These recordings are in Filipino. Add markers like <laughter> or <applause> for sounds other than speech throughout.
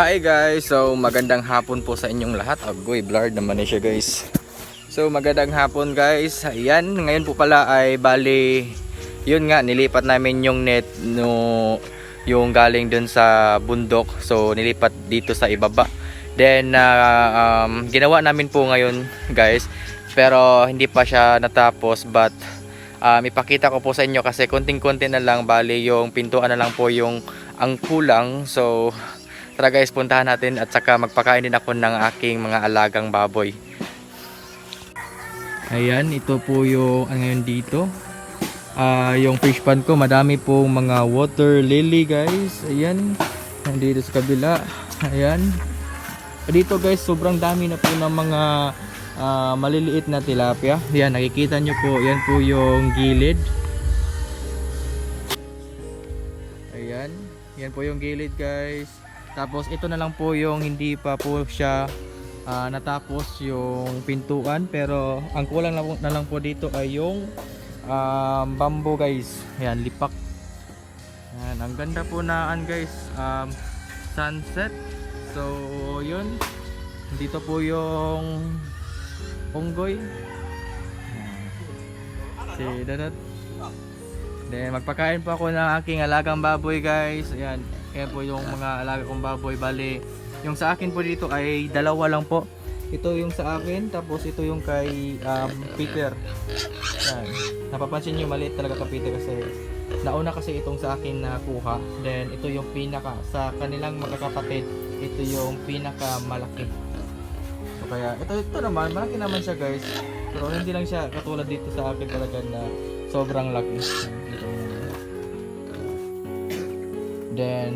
Hi guys! So magandang hapon po sa inyong lahat. Agoy, blurred naman na siya guys. So magandang hapon guys. Ayan, ngayon po pala ay bali yun nga nilipat namin yung net no yung galing dun sa bundok. So nilipat dito sa ibaba. Then ah, um, ginawa namin po ngayon guys. Pero hindi pa siya natapos but um, ipakita ko po sa inyo kasi konting-konti na lang bali yung pintuan na lang po yung ang kulang. So Tara guys, puntahan natin at saka magpakain din ako ng aking mga alagang baboy. Ayan, ito po yung ano ngayon dito. Ah, yung fish pond ko, madami pong mga water lily guys. Ayan, nandito sa kabila. Ayan. Dito guys, sobrang dami na po ng mga ah, maliliit na tilapia. Ayan, nakikita nyo po, yan po yung gilid. Ayan, yan po yung gilid guys. Tapos ito na lang po yung hindi pa po siya ah, natapos yung pintuan pero ang kulang na, na lang po dito ay yung um, bamboo guys. Ayan, lipak. Ayan, ang ganda po naan guys. Um, sunset. So, yun. Dito po yung unggoy. Si Danat. Then magpakain po ako ng aking alagang baboy guys. Ayan. Kaya po yung mga alaga kong baboy. Bali, yung sa akin po dito ay dalawa lang po. Ito yung sa akin, tapos ito yung kay um, Peter. Yan. Napapansin nyo, maliit talaga ka Peter kasi nauna kasi itong sa akin na kuha. Then ito yung pinaka, sa kanilang magkakapatid, ito yung pinaka malaki. So kaya, ito, ito naman, malaki naman siya guys. Pero hindi lang siya katulad dito sa akin talaga na sobrang laki. Then,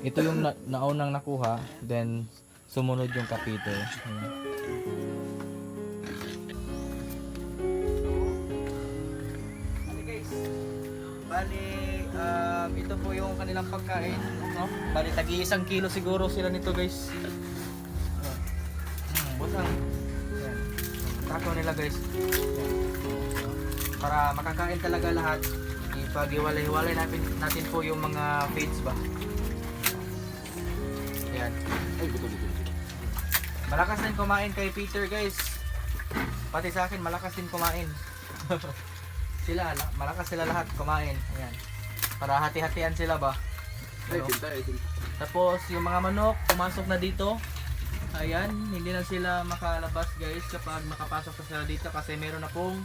ito yung na, naunang nakuha. Then, sumunod yung guys, bali, um, ito po yung kanilang pagkain. No? Bali, tagi isang kilo siguro sila nito guys. Hmm, Busang. Ayan. Tako nila guys. Para makakain talaga lahat, ipag-iwalay-iwalay natin, natin po yung mga feeds ba. Ayan. Ay, buto, buto. Malakas din kumain kay Peter guys. Pati sa akin, malakas din kumain. <laughs> sila, la- malakas sila lahat kumain. Ayan. Para hati-hatian sila ba. Ano? Tapos yung mga manok, pumasok na dito. Ayan, hindi na sila makalabas guys kapag makapasok na sila dito kasi meron na pong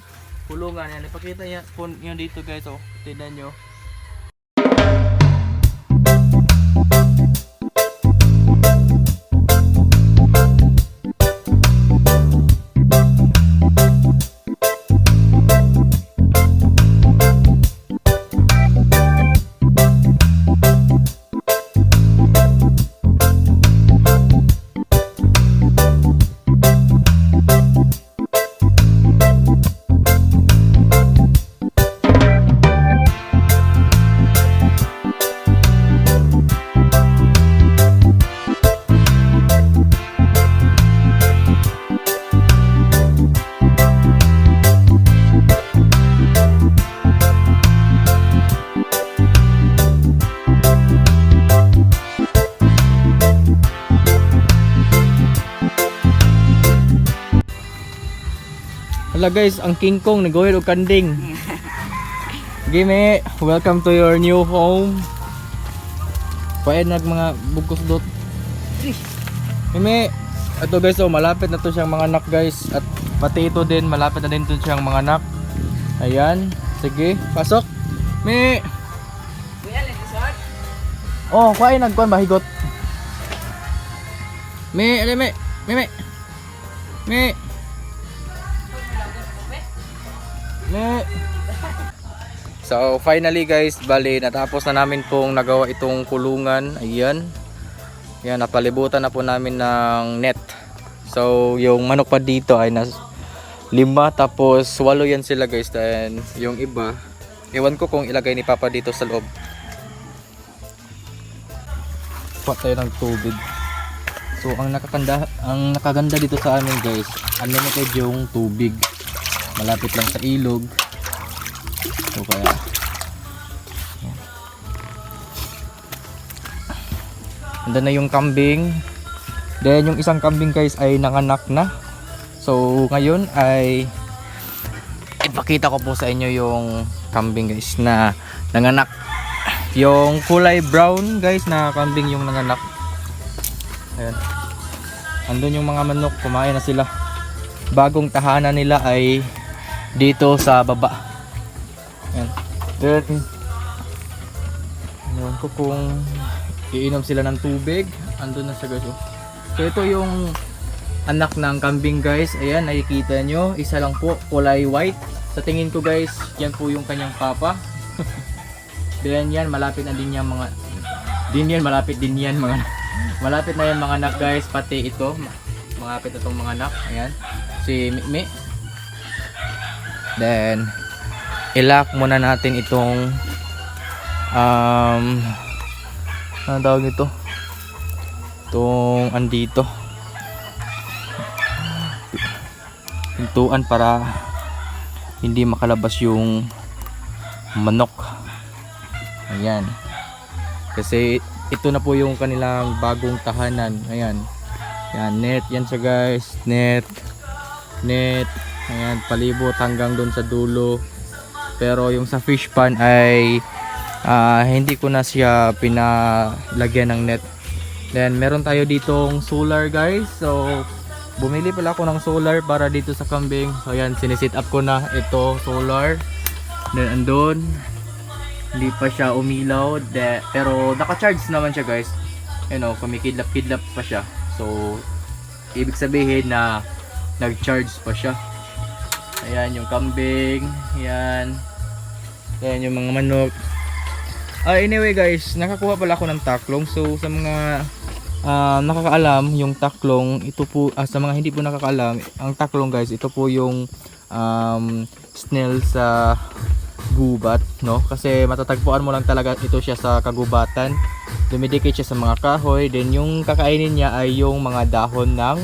kulungan. Yan, ipakita yan po yun dito guys. Oh, tignan nyo. Hala guys, ang King Kong nagawin og kanding. Gime, welcome to your new home. Paen nag mga bugkos dot. Gime, ito guys, oh, malapit na to siyang mga anak guys at pati ito din malapit na din to siyang mga anak. Ayan, sige, pasok. Me. Oh, kuhay nagkuan bahigot. Me, ale me. Me me. Me. Ne. So finally guys, bali natapos na namin pong nagawa itong kulungan. Ayan. Yan, napalibutan na po namin ng net. So yung manok pa dito ay nas lima tapos walo yan sila guys. Then yung iba, ewan ko kung ilagay ni Papa dito sa loob. Patay ng tubig. So ang nakakanda ang nakaganda dito sa amin guys, unlimited yung tubig malapit lang sa ilog so kaya Andun na yung kambing. Then yung isang kambing guys ay nanganak na. So ngayon ay ipakita ko po sa inyo yung kambing guys na nanganak. Yung kulay brown guys na kambing yung nanganak. Ayan. Andun yung mga manok, kumain na sila. Bagong tahanan nila ay dito sa baba. Ayan. Then, Ewan ko kung iinom sila ng tubig. Andun na siya guys. oh. So ito yung anak ng kambing guys. Ayan, nakikita nyo. Isa lang po, kulay white. Sa tingin ko guys, yan po yung kanyang papa. <laughs> Then yan, malapit na din yan mga... Din yan, malapit din yan mga... <laughs> Malapit na yan mga anak guys. Pati ito, malapit na itong mga anak. Ayan, si Mimi. Then, ilak muna natin itong um ano tawag nito? Itong andito. Pintuan para hindi makalabas yung manok. Ayan. Kasi ito na po yung kanilang bagong tahanan. Ayan. Yan net. Yan siya guys. Net. Net ayan palibot hanggang doon sa dulo. Pero yung sa fish pan ay ah, hindi ko na siya pinalagyan ng net. Then meron tayo ditong solar guys. So bumili pala ako ng solar para dito sa kambing. So yan sinisit up ko na ito solar. Then andun. Hindi pa siya umilaw. De, pero naka-charge naman siya guys. You know kumikidlap-kidlap pa siya. So ibig sabihin na nag-charge pa siya ayan yung kambing ayan ayan yung mga manok Ah, anyway guys, nakakuha pala ako ng taklong. So sa mga ah, nakakaalam, yung taklong, ito po ah, sa mga hindi po nakakaalam, ang taklong guys, ito po yung um, snail sa gubat, no? Kasi matatagpuan mo lang talaga ito siya sa kagubatan. Dumidikit siya sa mga kahoy, then yung kakainin niya ay yung mga dahon ng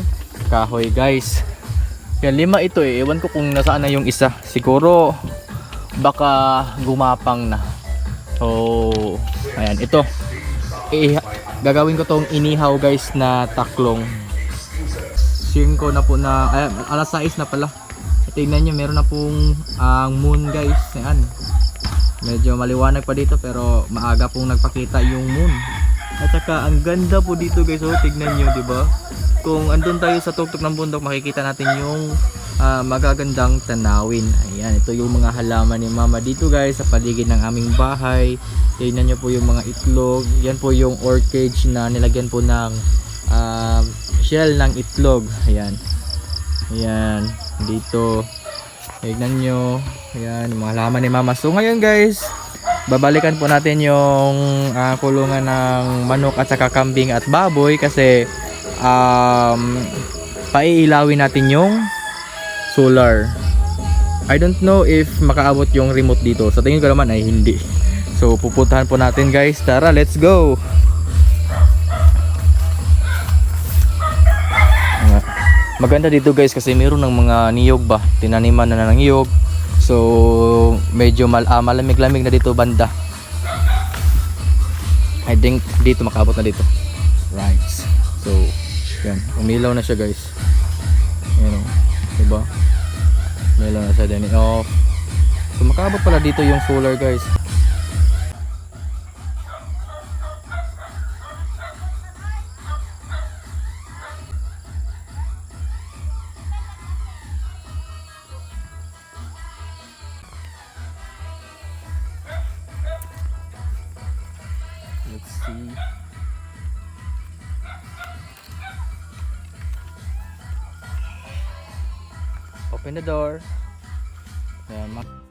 kahoy, guys. Yan, lima ito eh. Ewan ko kung nasaan na yung isa. Siguro baka gumapang na. So, ayan, ito. I gagawin ko tong inihaw guys na taklong. 5 na po na, ay, alas 6 na pala. Tingnan nyo, meron na pong ang moon guys. Ayan. Medyo maliwanag pa dito pero maaga pong nagpakita yung moon. At saka ang ganda po dito guys. Oh, tignan nyo, di ba? Kung andun tayo sa tuktok ng bundok, makikita natin yung ah, magagandang tanawin. Ayan, ito yung mga halaman ni mama dito guys sa paligid ng aming bahay. Tingnan nyo po yung mga itlog. Yan po yung orchage na nilagyan po ng um, shell ng itlog. Ayan. Ayan. Dito. Tignan nyo. Ayan, mga halaman ni mama. So ngayon guys, babalikan po natin yung ah, kulungan ng manok at saka kambing at baboy kasi um, paiilawin natin yung solar. I don't know if makaabot yung remote dito. Sa tingin ko naman ay hindi. <laughs> So pupuntahan po natin guys. Tara, let's go. Maganda dito guys kasi meron ng mga niyog ba. Tinaniman na ng niyog. So medyo mal ah, malamig-lamig na dito banda. I think dito makaabot na dito. Right. So yan, umilaw na siya guys. Yan o. Diba? Umilaw na siya din off. So makaabot pala dito yung solar guys. See. Open the door. Ayan,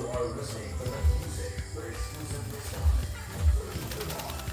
You're listening to the music, but it's music this time.